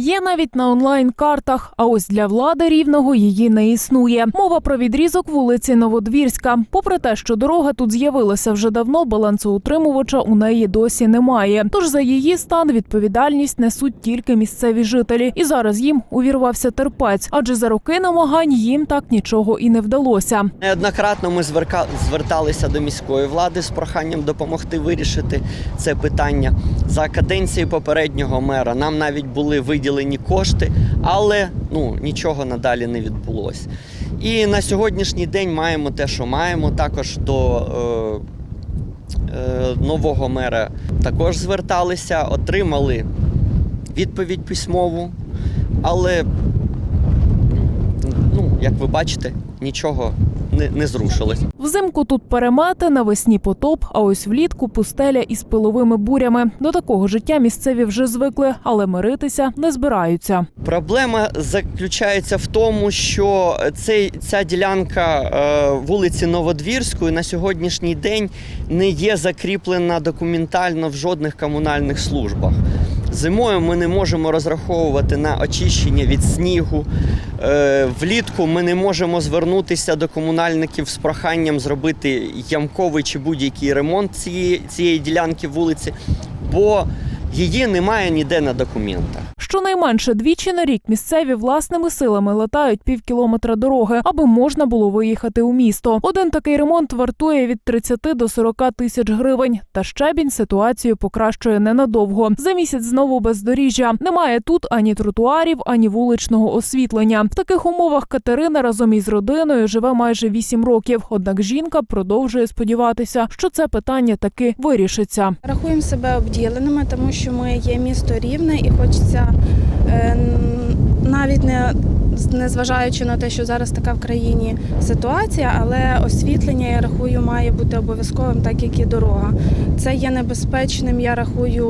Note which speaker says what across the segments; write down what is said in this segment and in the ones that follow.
Speaker 1: Є навіть на онлайн-картах, а ось для влади рівного її не існує. Мова про відрізок вулиці Новодвірська. Попри те, що дорога тут з'явилася вже давно, балансоутримувача у неї досі немає. Тож за її стан відповідальність несуть тільки місцеві жителі. І зараз їм увірвався терпець, адже за роки намагань їм так нічого і не вдалося.
Speaker 2: Неоднократно ми зверталися до міської влади з проханням допомогти вирішити це питання. За каденції попереднього мера нам навіть були виділені кошти, але ну, нічого надалі не відбулося. І на сьогоднішній день маємо те, що маємо. Також до е, е, нового мера також зверталися, отримали відповідь письмову, але ну, як ви бачите, нічого не, не зрушилось.
Speaker 1: Взимку тут перемети, навесні потоп, а ось влітку пустеля із пиловими бурями. До такого життя місцеві вже звикли, але миритися не збираються.
Speaker 2: Проблема заключається в тому, що цей, ця ділянка е, вулиці Новодвірської на сьогоднішній день не є закріплена документально в жодних комунальних службах. Зимою ми не можемо розраховувати на очищення від снігу. Е, влітку ми не можемо звернутися до комунальників з проханням зробити ямковий чи будь-який ремонт цієї, цієї ділянки вулиці, бо її немає ніде на документах.
Speaker 1: Щонайменше двічі на рік місцеві власними силами латають пів кілометра дороги, аби можна було виїхати у місто. Один такий ремонт вартує від 30 до 40 тисяч гривень. Та щебінь ситуацію покращує ненадовго. За місяць знову бездоріжжя. Немає тут ані тротуарів, ані вуличного освітлення. В таких умовах Катерина разом із родиною живе майже 8 років. Однак жінка продовжує сподіватися, що це питання таки вирішиться.
Speaker 3: Рахуємо себе обділеними, тому що ми є місто рівне і хочеться навіть не незважаючи на те, що зараз така в країні ситуація, але освітлення, я рахую, має бути обов'язковим, так як і дорога. Це є небезпечним, я рахую,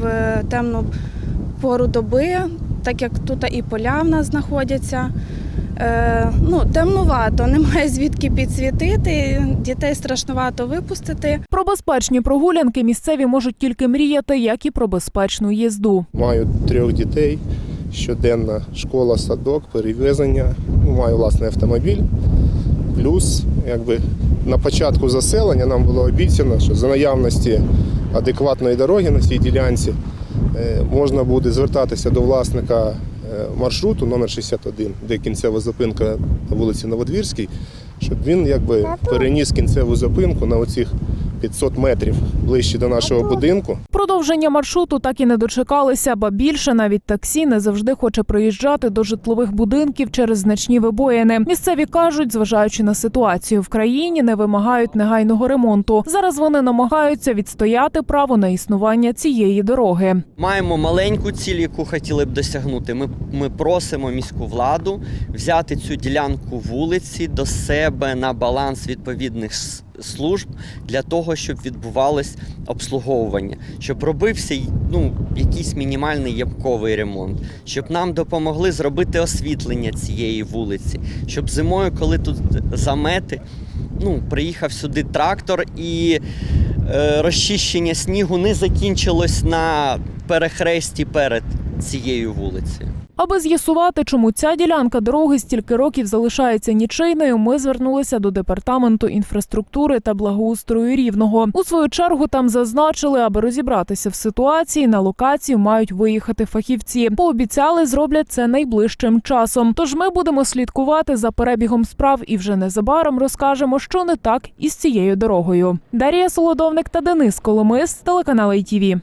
Speaker 3: в темну пору доби, так як тут і поля в нас знаходяться. Е, ну, темнувато, немає звідки підсвітити, дітей страшнувато випустити.
Speaker 1: Про безпечні прогулянки місцеві можуть тільки мріяти, як і про безпечну їзду.
Speaker 4: Маю трьох дітей, щоденна школа, садок, перевезення. Ну, Маю власний автомобіль. Плюс, якби на початку заселення нам було обіцяно, що за наявності адекватної дороги на цій ділянці е, можна буде звертатися до власника маршруту номер 61, де кінцева зупинка на вулиці Новодвірській, щоб він якби переніс кінцеву зупинку на оцих 500 метрів ближче до нашого будинку.
Speaker 1: Продовження маршруту так і не дочекалися, ба більше навіть таксі не завжди хоче приїжджати до житлових будинків через значні вибоїни. Місцеві кажуть, зважаючи на ситуацію в країні, не вимагають негайного ремонту. Зараз вони намагаються відстояти право на існування цієї дороги.
Speaker 2: Маємо маленьку ціль, яку хотіли б досягнути. Ми, ми просимо міську владу взяти цю ділянку вулиці до себе на баланс відповідних служб для того, щоб відбувалось обслуговування, щоб робився ну, якийсь мінімальний ямковий ремонт, щоб нам допомогли зробити освітлення цієї вулиці, щоб зимою, коли тут замети, ну, приїхав сюди трактор і е, розчищення снігу не закінчилось на перехресті перед цією вулицею.
Speaker 1: Аби з'ясувати, чому ця ділянка дороги стільки років залишається нічийною, ми звернулися до департаменту інфраструктури та благоустрою рівного. У свою чергу там зазначили, аби розібратися в ситуації, на локацію мають виїхати фахівці. Пообіцяли, зроблять це найближчим часом. Тож ми будемо слідкувати за перебігом справ і вже незабаром розкажемо, що не так із цією дорогою. Дарія Солодовник та Денис Коломис, телеканал ITV.